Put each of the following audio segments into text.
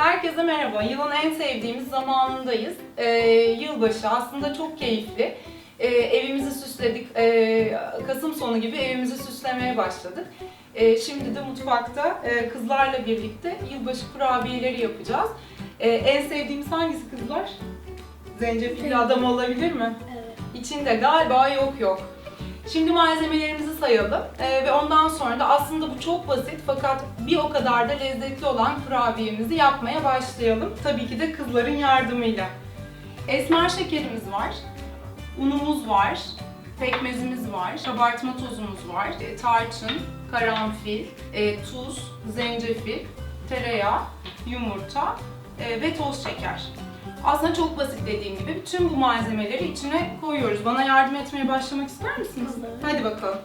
Herkese merhaba. Yılın en sevdiğimiz zamanındayız. Ee, yılbaşı aslında çok keyifli. Ee, evimizi süsledik. Ee, Kasım sonu gibi evimizi süslemeye başladık. Ee, şimdi de mutfakta e, kızlarla birlikte yılbaşı kurabiyeleri yapacağız. Ee, en sevdiğimiz hangisi kızlar? Zencefilli adam olabilir mi? Evet. İçinde galiba yok yok. Şimdi malzemelerimizi sayalım Ee, ve ondan sonra da aslında bu çok basit fakat bir o kadar da lezzetli olan kurabiyemizi yapmaya başlayalım. Tabii ki de kızların yardımıyla. Esmer şekerimiz var, unumuz var, pekmezimiz var, kabartma tozumuz var, e, tarçın, karanfil, e, tuz, zencefil, tereyağı, yumurta e, ve toz şeker. Aslında çok basit dediğim gibi. Bütün bu malzemeleri içine koyuyoruz. Bana yardım etmeye başlamak ister misiniz? Hadi bakalım.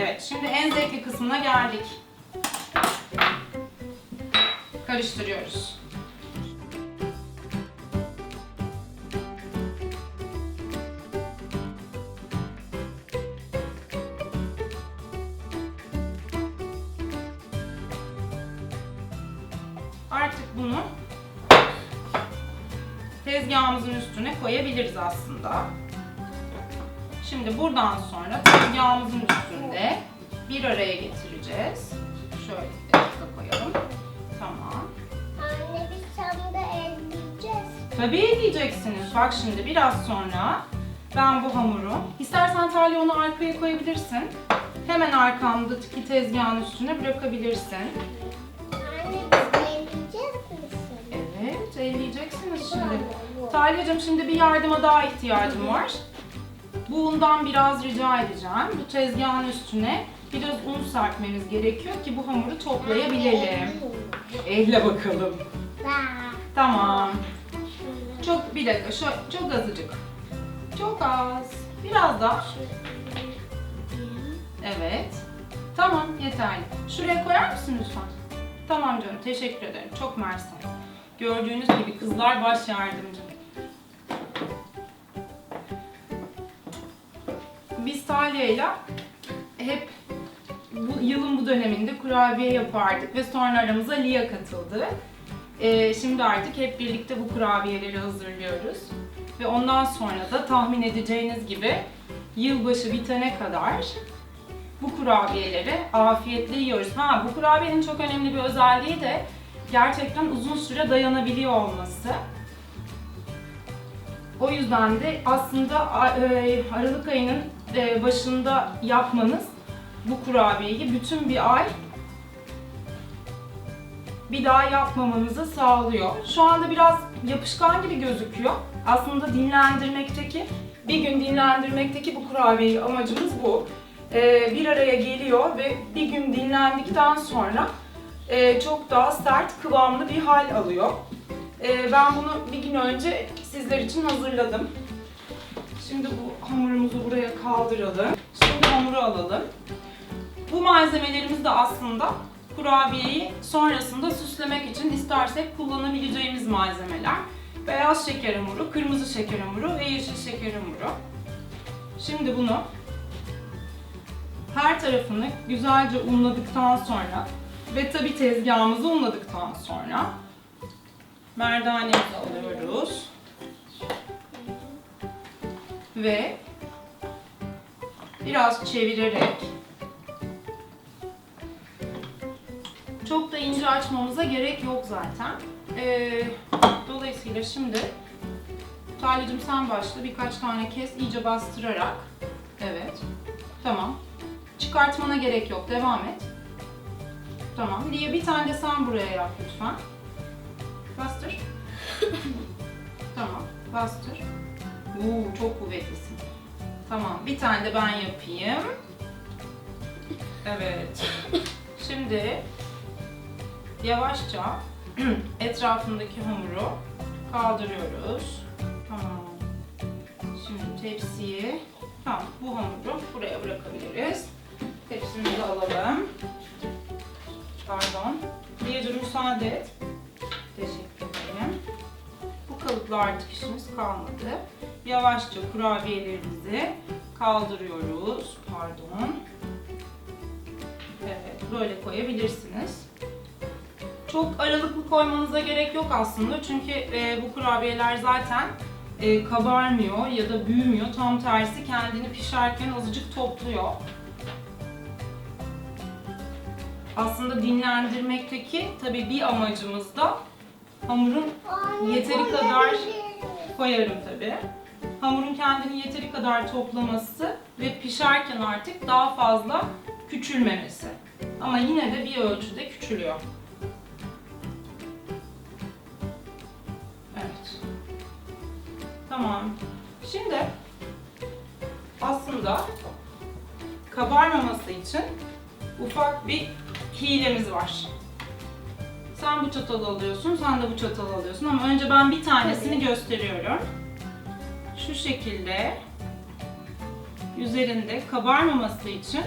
Evet, şimdi en zevkli kısmına geldik. Karıştırıyoruz. Artık bunu tezgahımızın üstüne koyabiliriz aslında. Şimdi buradan sonra tezgahımızın üstünde bir araya getireceğiz. Şöyle dakika koyalım. Tamam. Anne biz tam da elleyeceğiz. Tabii edeceksiniz. Bak şimdi biraz sonra ben bu hamuru, istersen Talya onu arkaya koyabilirsin. Hemen arkamdaki tezgahın üstüne bırakabilirsin. Anne biz elleyecek misin? Evet, elleyeceksiniz şimdi. Talya'cığım şimdi bir yardıma daha ihtiyacım var. Bu undan biraz rica edeceğim. Bu tezgahın üstüne biraz un serpmemiz gerekiyor ki bu hamuru toplayabilelim. Elle bakalım. Bak. Tamam. Çok bir dakika, şu, çok azıcık. Çok az. Biraz daha. Evet. Tamam, yeterli. Şuraya koyar mısın lütfen? Tamam canım, teşekkür ederim. Çok mersi. Gördüğünüz gibi kızlar baş yardımcı. Biz Talya'yla hep bu yılın bu döneminde kurabiye yapardık ve sonra aramıza Lia katıldı. Ee, şimdi artık hep birlikte bu kurabiyeleri hazırlıyoruz. Ve ondan sonra da tahmin edeceğiniz gibi yılbaşı bitene kadar bu kurabiyeleri afiyetle yiyoruz. Ha bu kurabiyenin çok önemli bir özelliği de gerçekten uzun süre dayanabiliyor olması. O yüzden de aslında e, Aralık ayının e, başında yapmanız bu kurabiyeyi bütün bir ay bir daha yapmamanızı sağlıyor. Şu anda biraz yapışkan gibi gözüküyor. Aslında dinlendirmekteki, bir gün dinlendirmekteki bu kurabiyeyi amacımız bu. Ee, bir araya geliyor ve bir gün dinlendikten sonra e, çok daha sert, kıvamlı bir hal alıyor. Ben bunu bir gün önce sizler için hazırladım. Şimdi bu hamurumuzu buraya kaldıralım. Şimdi hamuru alalım. Bu malzemelerimiz de aslında kurabiyeyi sonrasında süslemek için istersek kullanabileceğimiz malzemeler. Beyaz şeker hamuru, kırmızı şeker hamuru ve yeşil şeker hamuru. Şimdi bunu her tarafını güzelce unladıktan sonra ve tabi tezgahımızı unladıktan sonra merdanemizi alıyoruz. Ve biraz çevirerek Çok da ince açmamıza gerek yok zaten. Ee, dolayısıyla şimdi Talya'cığım sen başla birkaç tane kes iyice bastırarak. Evet. Tamam. Çıkartmana gerek yok. Devam et. Tamam. Liye bir tane de sen buraya yap lütfen. Bastır. Bastır. Oo, çok kuvvetlisin. Tamam, bir tane de ben yapayım. Evet. Şimdi yavaşça etrafındaki hamuru kaldırıyoruz. Tamam. Şimdi tepsiyi, tamam bu hamuru buraya bırakabiliriz. Tepsimizi alalım. Pardon. Bir müsaade et. Teşekkür ederim. Bu kalıpla artık işimiz kalmadı. Yavaşça kurabiyelerimizi kaldırıyoruz. Pardon. Evet, böyle koyabilirsiniz. Çok aralıklı koymanıza gerek yok aslında çünkü e, bu kurabiyeler zaten e, kabarmıyor ya da büyümüyor. Tam tersi kendini pişerken azıcık topluyor. Aslında dinlendirmekteki tabii bir amacımız da hamurun Yeteri kadar- koyarım tabii. Hamurun kendini yeteri kadar toplaması ve pişerken artık daha fazla küçülmemesi. Ama yine de bir ölçüde küçülüyor. Evet. Tamam. Şimdi aslında kabarmaması için ufak bir hilemiz var. Sen bu çatalı alıyorsun, sen de bu çatalı alıyorsun ama önce ben bir tanesini gösteriyorum. Şu şekilde üzerinde kabarmaması için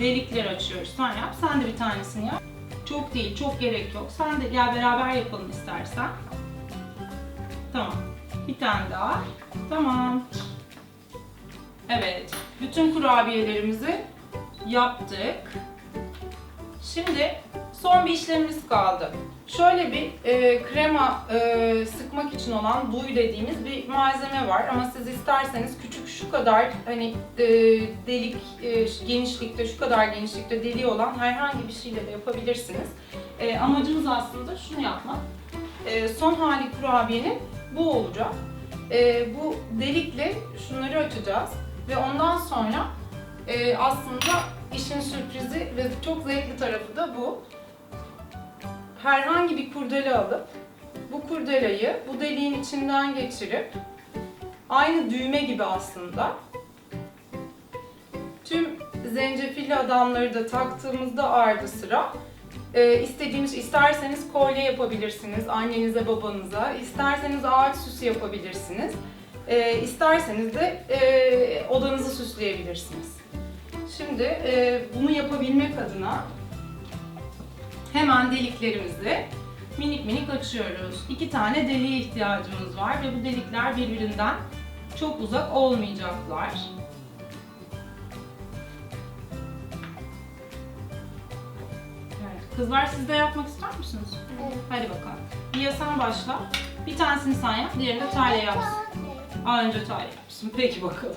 delikler açıyoruz. Sen yap, sen de bir tanesini yap. Çok değil, çok gerek yok. Sen de gel beraber yapalım istersen. Tamam. Bir tane daha. Tamam. Evet. Bütün kurabiyelerimizi yaptık. Şimdi son bir işlemimiz kaldı. Şöyle bir e, krema e, sıkmak için olan duy dediğimiz bir malzeme var ama siz isterseniz küçük şu kadar hani e, delik e, genişlikte şu kadar genişlikte deliği olan herhangi bir şeyle de yapabilirsiniz. E, amacımız aslında şunu yapmak. E, son hali kurabiyenin bu olacak. E, bu delikle şunları açacağız ve ondan sonra e, aslında işin sürprizi ve çok zevkli tarafı da bu. Herhangi bir kurdele alıp bu kurdelayı bu deliğin içinden geçirip aynı düğme gibi aslında tüm zencefilli adamları da taktığımızda ardı sıra e, istediğiniz isterseniz kolye yapabilirsiniz annenize babanıza isterseniz ağaç süsü yapabilirsiniz e, isterseniz de e, odanızı süsleyebilirsiniz. Şimdi e, bunu yapabilmek adına hemen deliklerimizi minik minik açıyoruz. İki tane deliğe ihtiyacımız var ve bu delikler birbirinden çok uzak olmayacaklar. Evet. Kızlar siz de yapmak ister misiniz? Evet. Hadi bakalım. Liya sen başla. Bir tanesini sen yap, diğerini de Talya yapsın. Aa, önce Talya yapsın. Peki bakalım.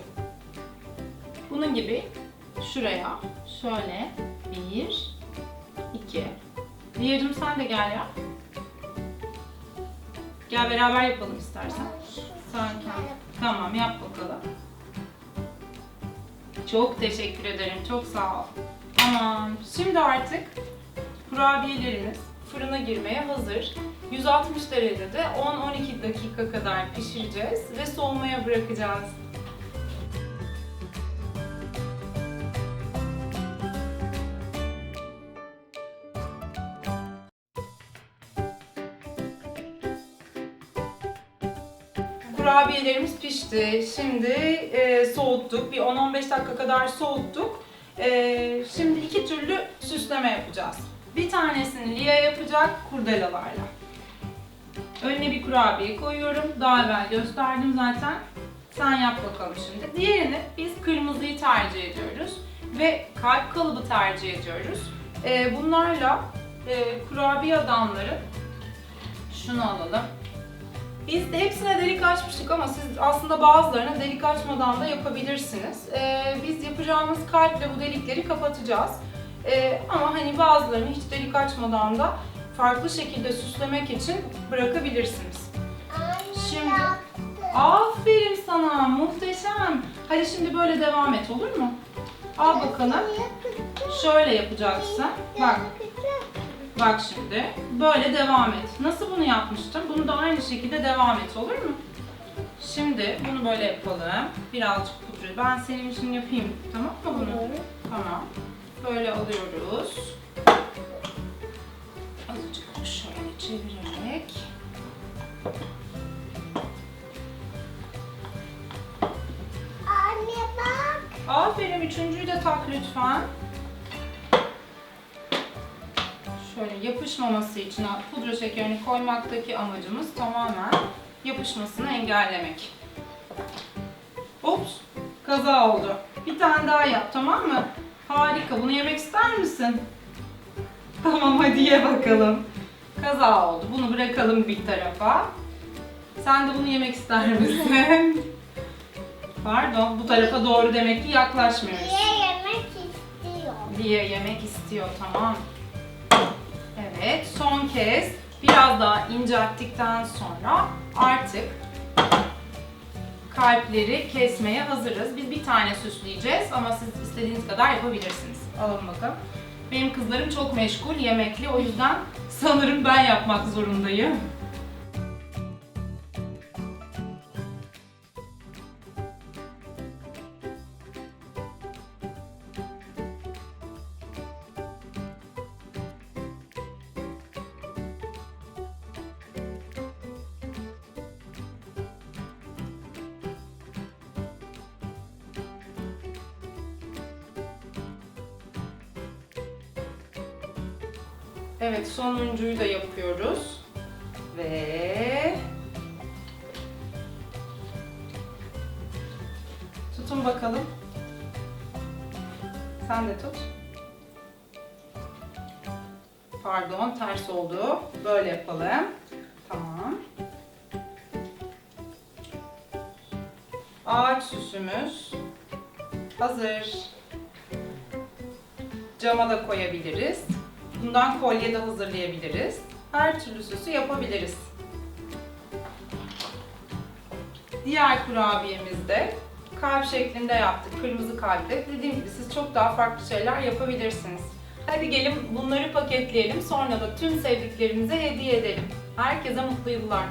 Bunun gibi şuraya şöyle bir, iki. Liyacığım sen de gel ya. Gel beraber yapalım istersen. Sen kendi. Tamam yap bakalım. Çok teşekkür ederim. Çok sağ ol. Tamam. Şimdi artık kurabiyelerimiz fırına girmeye hazır. 160 derecede 10-12 dakika kadar pişireceğiz ve soğumaya bırakacağız. Kurabiyelerimiz pişti. Şimdi e, soğuttuk. Bir 10-15 dakika kadar soğuttuk. E, şimdi iki türlü süsleme yapacağız. Bir tanesini Lia yapacak kurdelalarla. Önüne bir kurabiye koyuyorum. Daha evvel gösterdim zaten. Sen yap bakalım şimdi. Diğerini biz kırmızıyı tercih ediyoruz. Ve kalp kalıbı tercih ediyoruz. E, bunlarla e, kurabiye adamları şunu alalım. Biz de hepsine delik açmıştık ama siz aslında bazılarına delik açmadan da yapabilirsiniz. Ee, biz yapacağımız kalple bu delikleri kapatacağız. Ee, ama hani bazılarını hiç delik açmadan da farklı şekilde süslemek için bırakabilirsiniz. Şimdi-. Aferin sana, muhteşem. Hadi şimdi böyle devam et olur mu? Al bakalım. Şöyle yapacaksın. Bak, bak şimdi. Böyle devam et. Nasıl bunu yapmıştım? Bunu da aynı şekilde devam et olur mu? Şimdi bunu böyle yapalım. Birazcık pudra. Ben senin için yapayım. Tamam mı bunu? Tamam. Böyle alıyoruz. Azıcık şöyle çevirerek. Anne bak. Aferin üçüncüyü de tak lütfen. Şöyle yapışmaması için pudra şekerini koymaktaki amacımız tamamen yapışmasını engellemek. Ops, kaza oldu. Bir tane daha yap tamam mı? Harika, bunu yemek ister misin? Tamam hadi ye bakalım. Kaza oldu, bunu bırakalım bir tarafa. Sen de bunu yemek ister misin? Pardon, bu tarafa doğru demek ki yaklaşmıyoruz. Niye yemek istiyor? diye yemek istiyor tamam. Evet son kez biraz daha incelttikten sonra artık kalpleri kesmeye hazırız. Biz bir tane süsleyeceğiz ama siz istediğiniz kadar yapabilirsiniz. Alın bakalım. Benim kızlarım çok meşgul yemekli o yüzden sanırım ben yapmak zorundayım. Evet sonuncuyu da yapıyoruz. Ve tutun bakalım. Sen de tut. Pardon ters oldu. Böyle yapalım. Tamam. Ağaç süsümüz hazır. Cama da koyabiliriz. Bundan kolye de hazırlayabiliriz. Her türlü süsü yapabiliriz. Diğer kurabiyemiz de kalp şeklinde yaptık. Kırmızı kalpte. Dediğim gibi siz çok daha farklı şeyler yapabilirsiniz. Hadi gelin bunları paketleyelim. Sonra da tüm sevdiklerimize hediye edelim. Herkese mutlu yıllar.